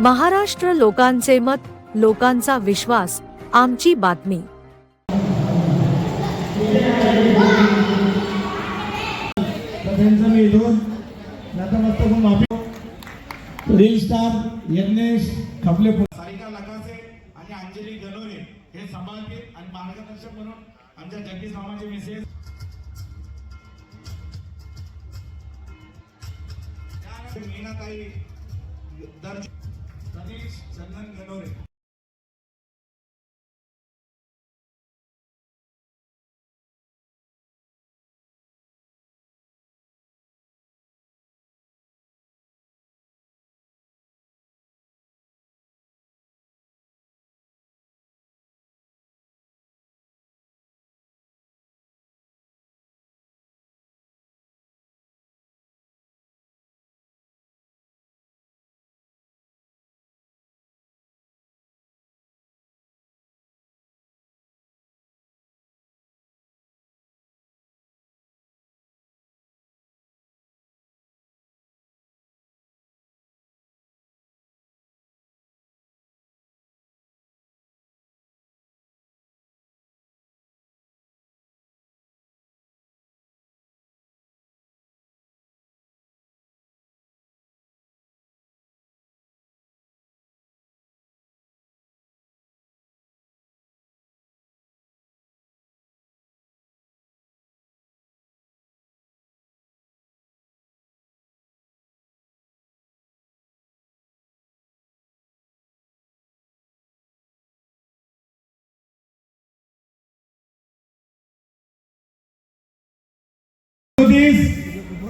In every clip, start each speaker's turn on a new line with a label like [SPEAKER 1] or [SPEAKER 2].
[SPEAKER 1] महाराष्ट्र लोकांचे मत लोकांचा विश्वास आमची बातमी.
[SPEAKER 2] रील स्टार यज्ञेश खपले
[SPEAKER 3] सारिका लगासे आणि अंजली गलोरे हे संभाळतील आणि मार्गदर्शक म्हणून आमच्या जगदीश मामाचे त्यानंतर मीनाताई दर Sanis, Sanan Ganore.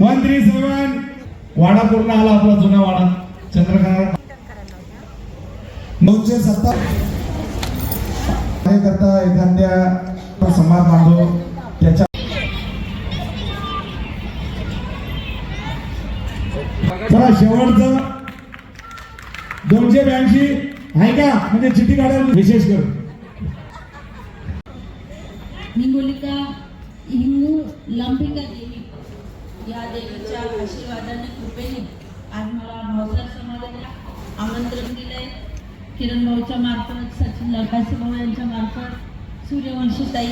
[SPEAKER 2] One three seven वाडा पूर्ण आला आपला जुना वाडा. चंद्रकांत. नऊशे सत्तर करता एखाद्या समाज बांधव त्याच्या चला शेवटचं. दोनशे ब्याऐंशी. आहे का? म्हणजे चिठ्ठी काढायला विशेष करून
[SPEAKER 4] हिंगोलिका हिंगू लंबिका देवी? या देवीच्या आशीर्वादाने कृपेने आज मला भावसार समाजाला आमंत्रण दिलंय. किरण भाऊच्या मार्फत सचिन लडकासे भाऊ यांच्या मार्फत सूर्यवंशी ताई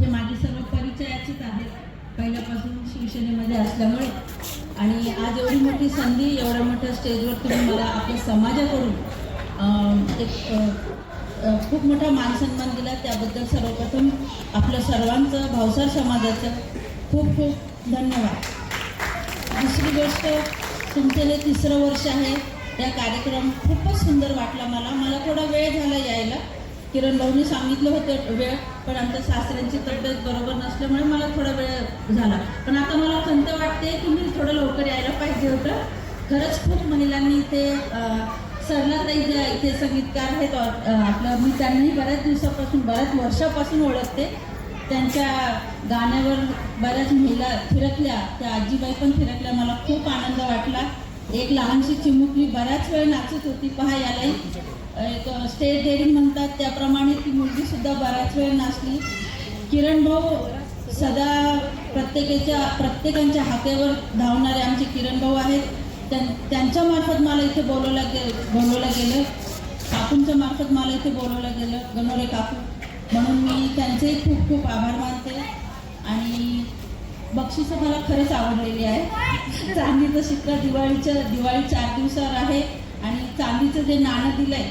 [SPEAKER 4] हे माझे सर्व परिचयाचेच आहेत. पहिल्यापासून शिवसेनेमध्ये असल्यामुळे. आणि आज एवढी मोठी संधी एवढ्या मोठ्या स्टेजवर तुम्ही मला आपल्या समाजाकडून एक खूप मोठा मानसन्मान दिला. त्याबद्दल सर्वप्रथम आपलं सर्वांचं भावसार समाजाचं खूप खूप धन्यवाद. दुसरी गोष्ट तुमचं हे तिसरं वर्ष आहे. या कार्यक्रम खूपच सुंदर वाटला मला. मला थोडा वेळ झाला यायला. किरण भाऊनी सांगितलं होतं वेळ पण आमच्या सासऱ्यांची तब्येत बरोबर नसल्यामुळे मला थोडा वेळ झाला. पण आता मला खंत वाटते की मी थोडं लवकर यायला पाहिजे होतं. खरंच खूप महिलांनी इथे सरलाताई जे इथे संगीतकार आहेत आपलं मी त्यांनाही बऱ्याच दिवसापासून बऱ्याच वर्षापासून ओळखते. त्यांच्या गाण्यावर बऱ्याच महिला फिरकल्या त्या आजीबाई पण फिरकल्या. मला खूप आनंद वाटला. एक लहानशी चिमुकली बऱ्याच वेळ नाचत होती पहा यालाही एक स्टेज डेअरिंग म्हणतात त्याप्रमाणे ती मुलगीसुद्धा बऱ्याच वेळ नाचली. किरण भाऊ सदा प्रत्येकाच्या प्रत्येकांच्या हाकेवर धावणारे आमचे किरण भाऊ आहेत. त्यां त्यांच्या मार्फत मला इथे बोलवलं गे बोलवलं गेलं. काकूंच्या मार्फत मला इथे बोलवलं गेलं. गणोरे काकू. म्हणून मी त्यांचेही खूप खूप आभार मानते आणि बक्षिसं मला खरंच आवडलेली आहे चांदीचं शिक्का दिवाळीच्या दिवाळी चार दिवसावर आहे आणि चांदीचं जे नाणं दिलंय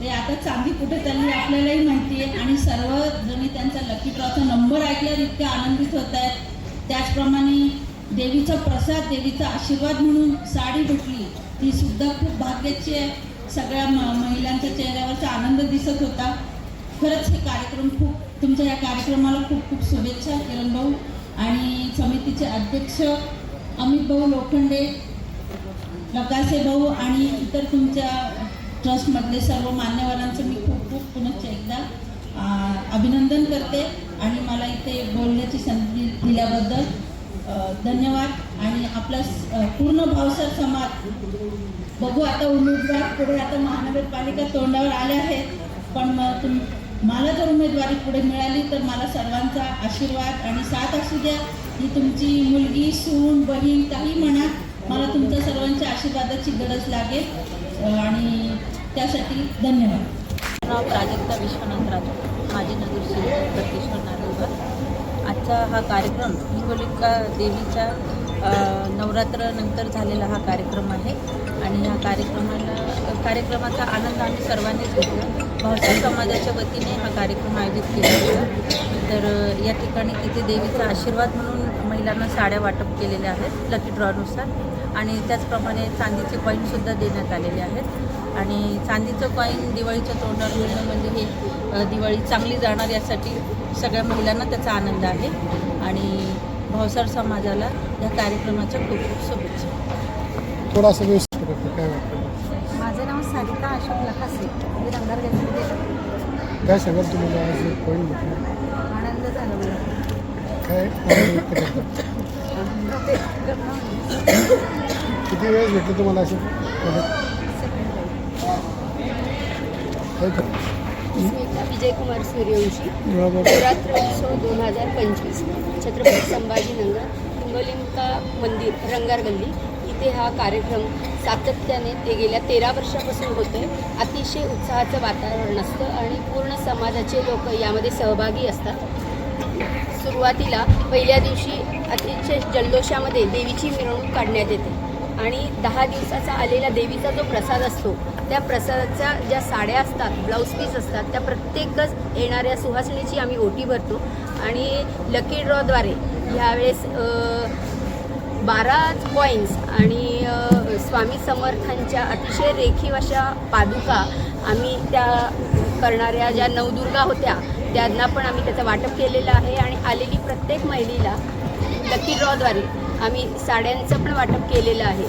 [SPEAKER 4] ते आता चांदी कुठे चालली आपल्यालाही माहिती आहे आणि सर्व जणी त्यांचा लकी ड्रॉचा नंबर ऐकल्यावर इतके आनंदित होत आहेत. त्याचप्रमाणे देवीचा प्रसाद देवीचा आशीर्वाद म्हणून साडी भेटली ती सुद्धा खूप भाग्याची आहे. सगळ्या म महिलांच्या चेहऱ्यावरचा आनंद दिसत होता. खरंच हे कार्यक्रम खूप तुमच्या या कार्यक्रमाला खूप खूप शुभेच्छा किरण भाऊ. आणि समितीचे अध्यक्ष अमित भाऊ लोखंडे लकासे भाऊ आणि इतर तुमच्या ट्रस्टमधले सर्व मान्यवरांचं मी खूप खूप पुनश्च एकदा अभिनंदन करते. आणि मला इथे बोलण्याची संधी दिल्याबद्दल धन्यवाद. आणि आपला पूर्ण भावसर समाज बघू आता उमेदवार पुढे आता महानगरपालिका तोंडावर आल्या आहेत. पण मग तुम मला जर उमेदवारी पुढे मिळाली तर मला सर्वांचा आशीर्वाद आणि साथ असू द्या. ही तुमची मुलगी सून बहीण काही म्हणा मला तुमच्या सर्वांच्या आशीर्वादाची गरज लागेल. आणि त्यासाठी धन्यवाद.
[SPEAKER 5] नाव प्राजक्ता विश्वनाथ राजू. माजी नगरसेवक प्रत्येश्वर नागरिक आजचा हा कार्यक्रम हिंगोलिका देवीच्या नवरात्रानंतर नवरात्रनंतर झालेला हा कार्यक्रम आहे. आणि ह्या कार्यक्रमाला कार्यक्रमाचा आनंद आम्ही सर्वांनीच घेतला. भावसार समाजाच्या वतीने हा कार्यक्रम आयोजित केला होता तर या ठिकाणी तिथे देवीचा आशीर्वाद म्हणून महिलांना साड्या वाटप केलेल्या आहेत लकी ड्रॉनुसार आणि त्याचप्रमाणे चांदीचे कॉईनसुद्धा देण्यात आलेले आहेत. आणि चांदीचं कॉईन दिवाळीच्या तोंडावर मिळणं म्हणजे हे दिवाळी चांगली जाणार यासाठी सगळ्या महिलांना त्याचा आनंद आहे. आणि भावसार समाजाला या कार्यक्रमाच्या खूप खूप शुभेच्छा.
[SPEAKER 6] थोडासा काय वाटतं?
[SPEAKER 5] सारिका अशोक लखासे. मी रंगार गल्लीमध्ये
[SPEAKER 6] काय सांगाल तुम्हाला आज पॉईंट
[SPEAKER 5] आनंद झाला. मला
[SPEAKER 6] काय? किती वेळेस भेटले तुम्हाला असे? पदक? काय का?
[SPEAKER 7] स्मिता विजयकुमार सूर्यवंशी
[SPEAKER 6] बरोबर
[SPEAKER 7] नवरात्र उत्सव दोन हजार पंचवीस छत्रपती संभाजीनगर हिंगोलिंका मंदिर रंगार गल्ली. इथे हा कार्यक्रम सातत्याने ते गेल्या तेरा वर्षापासून होतो आहे अतिशय उत्साहाचं वातावरण असतं आणि पूर्ण समाजाचे लोक यामध्ये सहभागी असतात. सुरुवातीला पहिल्या दिवशी अतिशय जल्लोषामध्ये देवीची मिरवणूक काढण्यात येते आणि दहा दिवसाचा आलेला देवीचा जो प्रसाद असतो त्या प्रसादाच्या ज्या साड्या असतात ब्लाऊज पीस असतात त्या प्रत्येकच येणाऱ्या सुहासणीची आम्ही ओटी भरतो. आणि लकी ड्रॉद्वारे ह्यावेळेस बाराच बारा कॉईन्स आणि स्वामी समर्थांच्या अतिशय रेखीव अशा पादुका आम्ही त्या करणाऱ्या ज्या नवदुर्गा होत्या त्यांना पण आम्ही त्याचं वाटप केलेलं आहे आणि आलेली प्रत्येक महिलेला लकी ड्रॉद्वारे आम्ही साड्यांचं पण वाटप केलेलं आहे.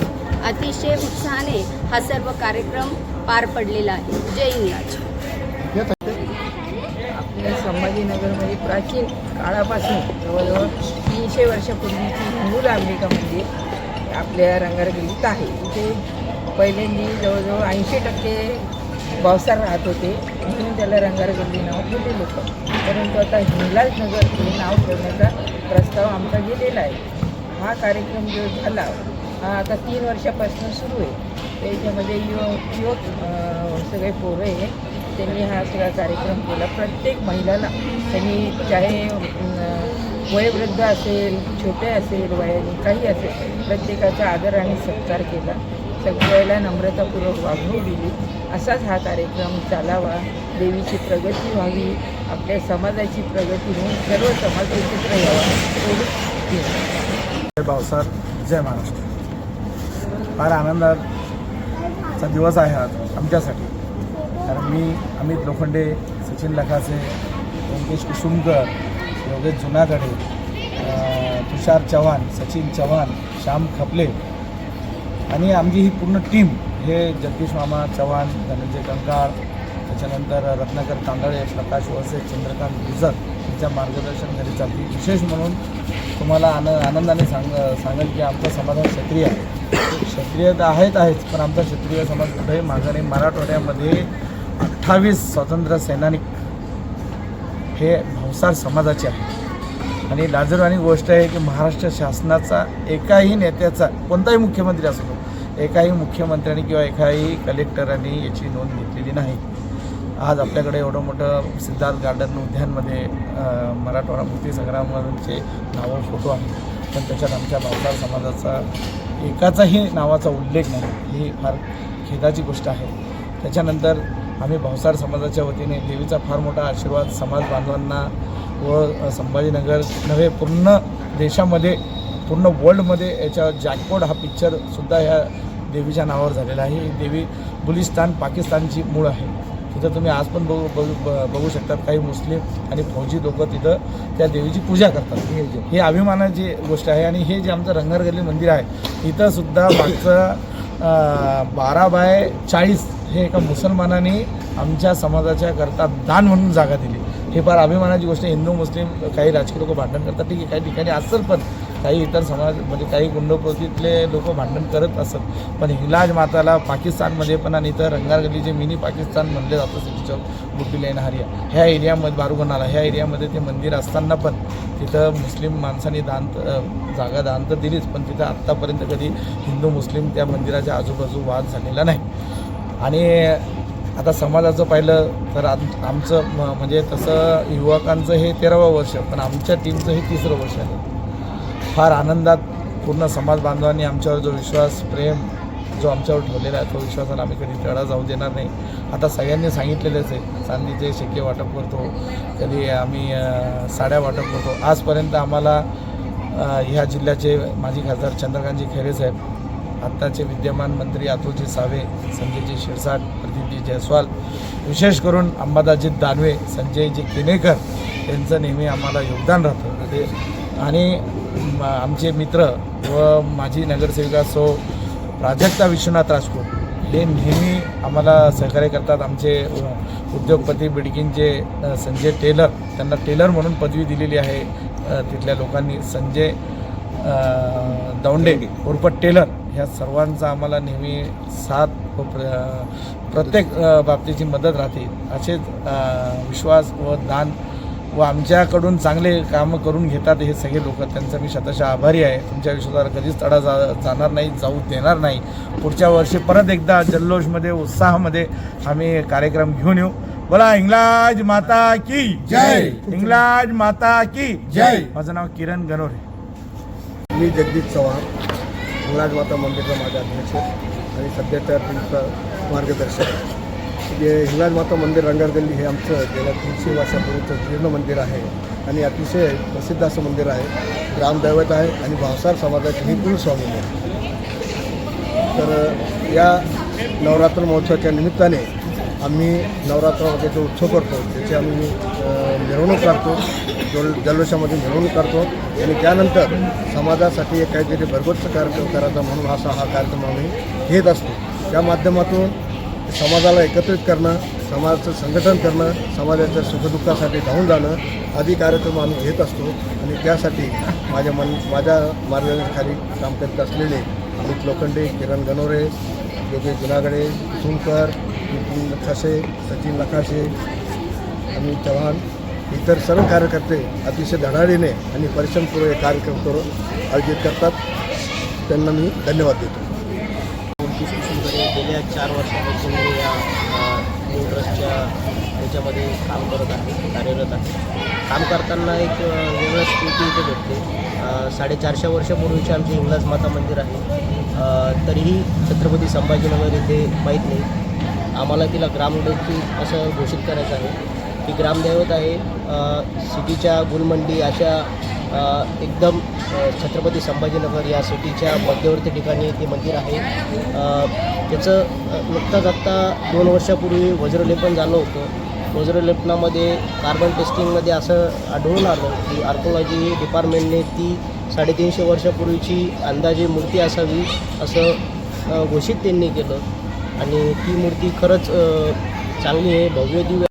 [SPEAKER 7] अतिशय उत्साहाने हा सर्व कार्यक्रम पार पडलेला आहे. जय इंगराज.
[SPEAKER 8] आपल्या संभाजीनगरमध्ये प्राचीन काळापासून जवळजवळ तीनशे वर्षापूर्वीची हिंदू अंबिका मंदिर आपल्या रंगारगल्लीत आहे. इथे पहिल्यांदी जवळजवळ ऐंशी टक्के पावसाळ राहत होते. म्हणून त्याला रंगारगल्ली नाव दिलेलं होतं. परंतु आता हिंगलाज नगर हे नाव ठेवण्याचा प्रस्ताव आमचा गेलेला आहे. हा कार्यक्रम जो झाला हा आता तीन वर्षापासून सुरू आहे. त्याच्यामध्ये युवक युवक सगळे पोरं आहे. त्यांनी हा सगळा कार्यक्रम केला. प्रत्येक महिलाला त्यांनी चाहे वयोवृद्ध असेल छोटे असेल वयाने काही असेल प्रत्येकाचा आदर आणि सत्कार केला. सगळ्याला नम्रतापूर्वक वागणूक दिली. असाच हा कार्यक्रम चालावा. देवीची प्रगती व्हावी. आपल्या समाजाची प्रगती होऊन सर्व समाज एकत्र यावा. एवढीच
[SPEAKER 9] भावसार जय महाराष्ट्र. फार आनंदाचा दिवस आहे आज आमच्यासाठी. कारण मी अमित लोखंडे सचिन लखासे व्यंकेश कुसुमकर योगेश जुनागडे तुषार चव्हाण सचिन चव्हाण श्याम खपले आणि आमची ही पूर्ण टीम हे जगदीश मामा चव्हाण धनंजय कंकाळ त्याच्यानंतर रत्नाकर तांदळे प्रकाश वळसे चंद्रकांत गुजर यांच्या मार्गदर्शन घरी चालते विशेष म्हणून तुम्हाला आन आनंदाने सांग सांगेल की आमचा समाधान क्षत्रिय आहे. क्षत्रिय तर आहेत आहेच पण आमचा क्षत्रिय समाज कुठेही मागं नाही मराठवाड्यामध्ये अठ्ठावीस स्वातंत्र्य सैनिक हे भावसार समाजाची आहे. आणि लाजरवाणी गोष्ट आहे की महाराष्ट्र शासनाचा एकाही नेत्याचा कोणताही मुख्यमंत्री असो एकाही मुख्यमंत्र्यांनी किंवा एकाही कलेक्टरांनी याची नोंद घेतलेली नाही. आज आपल्याकडे एवढं मोठं सिद्धार्थ गार्डन उद्यानमध्ये मराठवाडा मुक्ती संग्रामाचे नावं फोटो आहे पण त्याच्यात आमच्या भावसार समाजाचा एकाचाही नावाचा उल्लेख नाही. ही फार खेदाची गोष्ट आहे. त्याच्यानंतर आम्ही भावसार समाजाच्या वतीने देवीचा फार मोठा आशीर्वाद समाज बांधवांना व संभाजीनगर नव्हे पूर्ण देशामध्ये पूर्ण वर्ल्डमध्ये याच्या जॅकपॉट हा पिक्चरसुद्धा ह्या देवीच्या नावावर झालेला आहे. ही देवी बुलिस्तान पाकिस्तानची मूळ आहे. तिथं तुम्ही आज पण बघू बघू ब- बघू शकतात काही मुस्लिम आणि फौजी लोक तिथं त्या देवीची पूजा करतात. ही अभिमानाची गोष्ट आहे आणि हे जे आमचं रंगारगल्ली मंदिर आहे इथंसुद्धा मागचं बारा बाय चाळीस हे एका मुसलमानाने आमच्या समाजाच्या करता दान म्हणून जागा दिली. हे फार अभिमानाची गोष्ट हिंदू मुस्लिम काही राजकीय लोक भांडण करतात. ठीक आहे काही ठिकाणी असेल पण काही इतर समाज म्हणजे काही गुंडप्रवृत्तीतले लोक भांडण करत असत. पण हिलाज माताला पाकिस्तानमध्ये पण आणि इथं रंगारगली जे मिनी पाकिस्तान म्हणले जातं सिटी चौक लाईन हरिया ह्या एरियामध्ये बारुगणाला ह्या एरियामध्ये ते मंदिर असताना पण तिथं मुस्लिम माणसांनी दान जागा दान तर दिलीच पण तिथं आत्तापर्यंत कधी हिंदू मुस्लिम त्या मंदिराच्या आजूबाजू वाद झालेला नाही. आणि आता समाजाचं पाहिलं तर आम आमचं म- म्हणजे तसं युवकांचं हे तेरावं वर्ष पण आमच्या टीमचं हे तिसरं वर्ष आहे. फार आनंदात पूर्ण समाज बांधवांनी आमच्यावर जो विश्वास प्रेम जो आमच्यावर ठेवलेला आहे तो विश्वासाला आम्ही कधी तडा जाऊ देणार नाही. आता सगळ्यांनी सांगितलेलंच आहे चांदीचे शिक्के वाटप करतो कधी आम्ही साड्या वाटप करतो. आजपर्यंत आम्हाला ह्या जिल्ह्याचे माजी खासदार चंद्रकांतजी खैरे साहेब आत्ताचे विद्यमान मंत्री अतुलजी सावे संजयजी शिरसाट प्रदीपजी जयस्वाल विशेष करून अंबादासजी दानवे संजयजी केनेकर यांचं नेहमी आम्हाला योगदान राहतं. ते आणि म- आमचे मित्र व माजी नगरसेविका सो प्राजक्ता विश्वनाथ राजपूत हे नेहमी आम्हाला सहकार्य करतात. आमचे उद्योगपती बिडकींचे संजय टेलर त्यांना टेलर म्हणून पदवी दिलेली आहे. तिथल्या लोकांनी संजय दौंडे. उर्फ टेलर ह्या सर्वांचा आम्हाला नेहमी साथ व प्र प्रत्येक बाबतीची मदत राहते. असेच विश्वास व दान व आमच्याकडून चांगले कामं करून घेतात हे सगळे लोक. त्यांचा मी शतशः आभारी आहे. तुमच्या विश्वासावर कधीच तडा जा जाणार नाही जाऊ देणार नाही. पुढच्या वर्षी परत एकदा जल्लोषमध्ये उत्साहामध्ये आम्ही कार्यक्रम घेऊन येऊ. बोला इंग्लाज माता की
[SPEAKER 2] जय.
[SPEAKER 9] इंग्लाज माता की
[SPEAKER 2] जय.
[SPEAKER 9] माझं नाव किरण गणोरे
[SPEAKER 6] मी जगदीश चव्हाण. माता मंदिरला माझा अध्यक्ष आणि सध्या त्या टीमचा मार्गदर्शक. जे हिंगलाज माता मंदिर रंगारगल्ली हे आमचं गेल्या तीनशे वर्षापूर्वीचं जीर्ण मंदिर आहे आणि अतिशय प्रसिद्ध असं मंदिर आहे. ग्रामदैवत आहे आणि भावसार समाजाचे हे कुलस्वामी आहे. तर या नवरात्र महोत्सवाच्या निमित्ताने आम्ही नवरात्रामध्ये जो उत्सव करतो त्याचे आम्ही मिरवणूक काढतो जल जल्लोषामध्ये मिरवणूक काढतो आणि त्यानंतर समाजासाठी एक काहीतरी भरगोच्च कार्यक्रम करायचा म्हणून असा हा कार्यक्रम आम्ही घेत असतो. त्या माध्यमातून समाजाला एकत्रित करणं समाजाचं संघटन करणं समाजाच्या सुखदुःखासाठी धावून जाणं आदी कार्यक्रम आम्ही घेत असतो आणि त्यासाठी माझ्या मन माझ्या मार्गदर्शनाखाली काम करत असलेले अमित लोखंडे किरण गणोरे योगेश जुनागडे सुमकर नितीन लखासे सचिन लखासे आणि चव्हाण इतर सर्व कार्यकर्ते अतिशय धडाडीने आणि परिश्रमपूर्वक कार्यक्रम करून आयोजित करतात. त्यांना मी धन्यवाद देतो.
[SPEAKER 10] गेल्या चार वर्षापासून मी या न्यू ट्रस्टच्या ह्याच्यामध्ये काम करत आहे कार्यरत आहे. काम करताना एक वेगळं स्फूर्ती इथे भेटते. साडेचारशे वर्षापूर्वीचे आमचे इंग्लज माता मंदिर आहे. तरीही छत्रपती संभाजीनगर इथे माहीत नाही. आम्हाला तिला ग्रामदैवत असं घोषित करायचं आहे. ही ग्रामदैवत आहे. सिटीच्या गुलमंडी अशा एकदम छत्रपती संभाजीनगर या सिटीच्या मध्यवर्ती ठिकाणी ते मंदिर आहे. त्याचं नुकताच आत्ता दोन वर्षापूर्वी वज्रलेपन झालं होतं. वज्रलेपनामध्ये कार्बन टेस्टिंगमध्ये असं आढळून आलं की आर्कोलॉजी डिपार्टमेंटने ती साडेतीनशे वर्षापूर्वीची अंदाजे मूर्ती असावी असं घोषित त्यांनी केलं. आणि ती मूर्ती खरंच चांगली आहे. भव्य दिव्य